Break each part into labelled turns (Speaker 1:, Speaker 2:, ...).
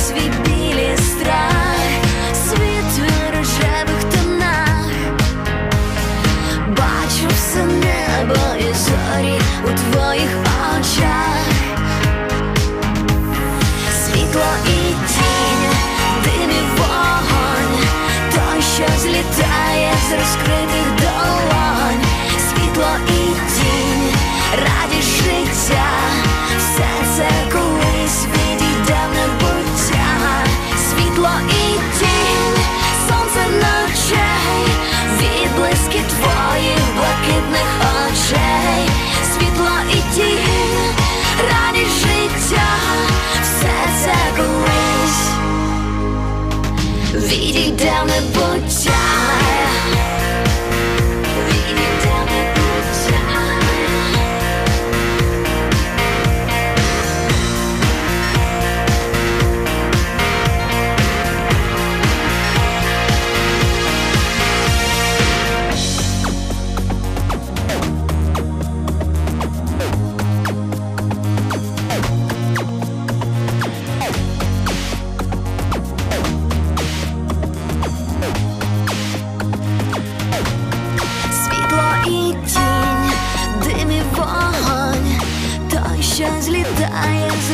Speaker 1: свій білі страх, світ рожевих тонах. Бачу небо і зорі у твоїх очах, світло і тінь, дим вогонь, той, що злітає з розкритих відійде в небуття.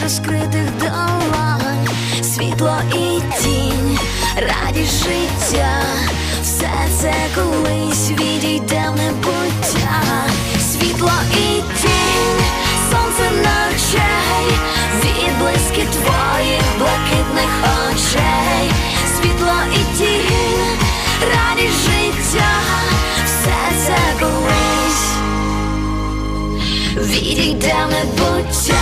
Speaker 1: Розкритих долонь, світло і тінь, радість життя, все це колись відійде в небуття, світло і тінь, сонце ночей, відблиски твоїх блакитних очей, світло і тінь, радість життя, все це колись відійде в небуття.